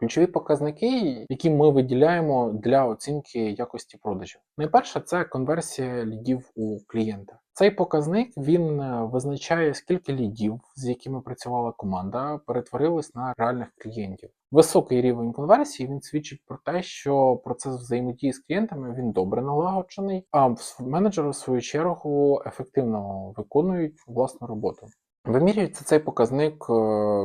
Ключові показники, які ми виділяємо для оцінки якості продажів. Найперше це конверсія лідів у клієнта. Цей показник він е, визначає, скільки лідів, з якими працювала команда, перетворились на реальних клієнтів. Високий рівень конверсії він свідчить про те, що процес взаємодії з клієнтами він добре налагоджений, а менеджери в свою чергу ефективно виконують власну роботу. Вимірюється цей показник е,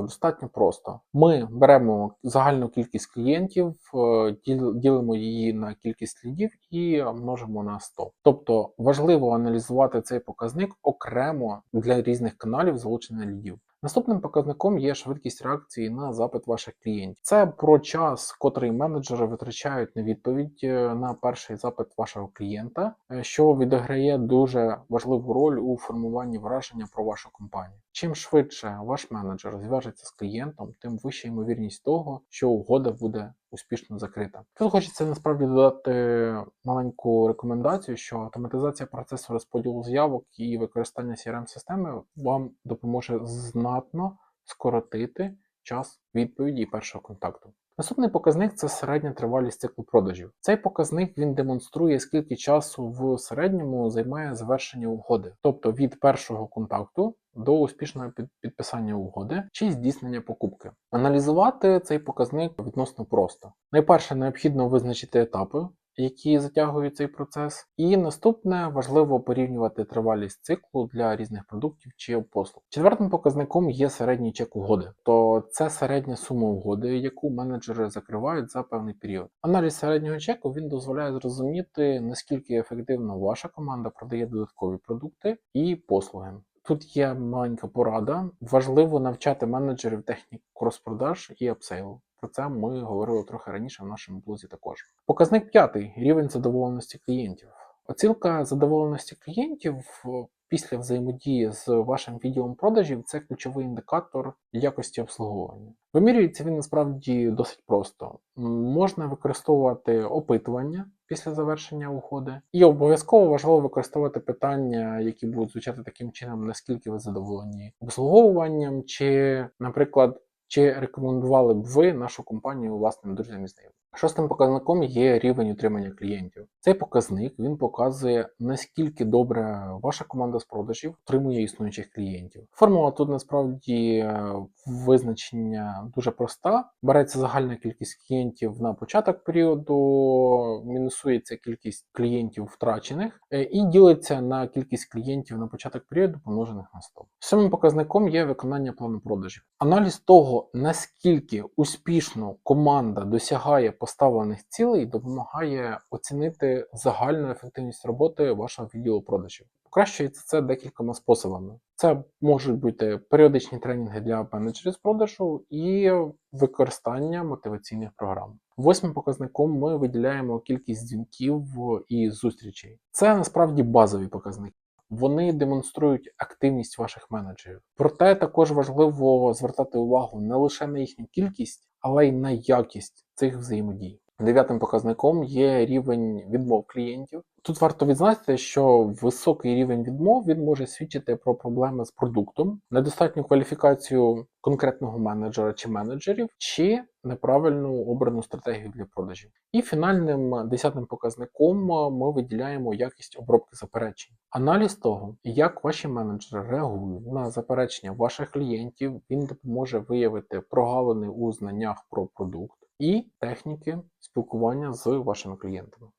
достатньо просто. Ми беремо загальну кількість клієнтів, е, ділимо її на кількість лідів і множимо на 100. Тобто важливо аналізувати цей показник окремо для різних каналів залучення лідів. Наступним показником є швидкість реакції на запит ваших клієнтів. Це про час, котрий менеджери витрачають на відповідь е, на перший запит вашого клієнта, е, що відіграє дуже важливу роль у формуванні враження про вашу компанію. Чим швидше ваш менеджер зв'яжеться з клієнтом, тим вища ймовірність того, що угода буде успішно закрита. Тут хочеться насправді додати маленьку рекомендацію, що автоматизація процесу розподілу заявок і використання crm системи вам допоможе знатно скоротити час відповіді і першого контакту. Наступний показник це середня тривалість циклу продажів. Цей показник він демонструє, скільки часу в середньому займає завершення угоди, тобто від першого контакту до успішного підписання угоди чи здійснення покупки. Аналізувати цей показник відносно просто. Найперше необхідно визначити етапи, які затягують цей процес. І наступне важливо порівнювати тривалість циклу для різних продуктів чи послуг. Четвертим показником є середній чек угоди, то це середня сума угоди, яку менеджери закривають за певний період. Аналіз середнього чеку він дозволяє зрозуміти наскільки ефективно ваша команда продає додаткові продукти і послуги. Тут є маленька порада. Важливо навчати менеджерів технік крос-продаж і апсейлу. Про це ми говорили трохи раніше в нашому блозі також. Показник п'ятий рівень задоволеності клієнтів. Оцінка задоволеності клієнтів е, після взаємодії з вашим відділом продажів це ключовий індикатор якості обслуговування. Вимірюється він насправді досить просто. Можна використовувати опитування після завершення угоди, і обов'язково важливо використовувати питання, які будуть звучати таким чином, наскільки ви задоволені обслуговуванням, чи, наприклад, чи рекомендували б ви нашу компанію власним друзям і знайомим. Шостим показником є рівень утримання клієнтів. Цей показник він показує наскільки добре ваша команда з продажів утримує існуючих клієнтів. Формула тут насправді е, визначення дуже проста. Береться загальна кількість клієнтів на початок періоду, мінусується кількість клієнтів втрачених е, і ділиться на кількість клієнтів на початок періоду, помножених на 100. Сьомим показником є виконання плану продажів. Аналіз того, наскільки успішно команда досягає поставлених цілей, допомагає оцінити загальну ефективність роботи вашого відділу продажів. Покращується це декількома способами. Це можуть бути періодичні тренінги для менеджерів з продажу і використання мотиваційних програм. Восьмим показником ми виділяємо кількість дзвінків і зустрічей. Це насправді базові показники. Вони демонструють активність ваших менеджерів. Проте також важливо звертати увагу не лише на їхню кількість, але й на якість цих взаємодій. Дев'ятим показником є рівень відмов клієнтів. Тут варто відзначити, що високий рівень відмов він може свідчити про проблеми з продуктом, недостатню кваліфікацію конкретного менеджера чи менеджерів, чи неправильну обрану стратегію для продажів. І фінальним десятим показником ми виділяємо якість обробки заперечень. Аналіз того, як ваші менеджери реагують на заперечення ваших клієнтів, він допоможе виявити прогалини у знаннях про продукт і техніки спілкування з вашими клієнтами.